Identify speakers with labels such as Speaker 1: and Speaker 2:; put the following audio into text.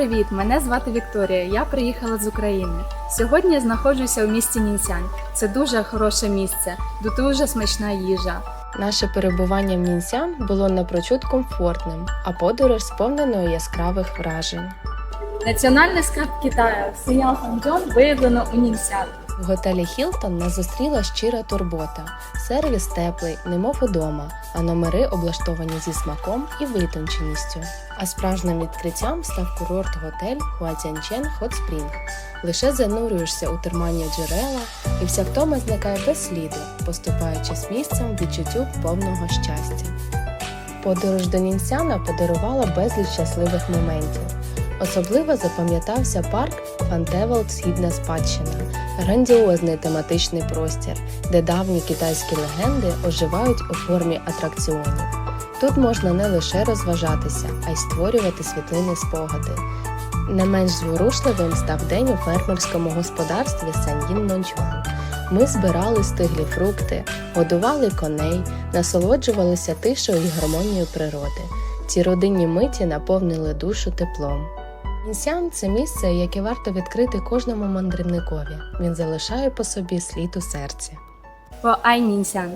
Speaker 1: привіт! Мене звати Вікторія. Я приїхала з України. Сьогодні я знаходжуся у місті Нінсянь. Це дуже хороше місце, дуже смачна їжа.
Speaker 2: Наше перебування в Нінсян було напрочуд комфортним, а подорож сповненою яскравих вражень.
Speaker 1: Національний скарб Китаю Сіял Ханчжон виявлено у Нінсян.
Speaker 2: В готелі Хілтон нас зустріла щира турбота. Сервіс теплий, немов удома, а номери облаштовані зі смаком і витонченістю. А справжнім відкриттям став курорт-готель Хуатянчен Hot Spring. Лише занурюєшся у термальні джерела, і вся втома зникає без сліду, поступаючись місцем відчуттю повного щастя. Подорож до Нінсяна подарувала безліч щасливих моментів. Особливо запам'ятався парк Фантевелд Східна спадщина, грандіозний тематичний простір, де давні китайські легенди оживають у формі атракціонів. Тут можна не лише розважатися, а й створювати світлини спогади. Не менш зворушливим став день у фермерському господарстві Сан'їн Нончуан. Ми збирали стиглі фрукти, годували коней, насолоджувалися тишою і гармонією природи. Ці родинні миті наповнили душу теплом. Інсян це місце, яке варто відкрити кожному мандрівникові. Він залишає по собі слід у серці.
Speaker 1: Бо Ай Нінсян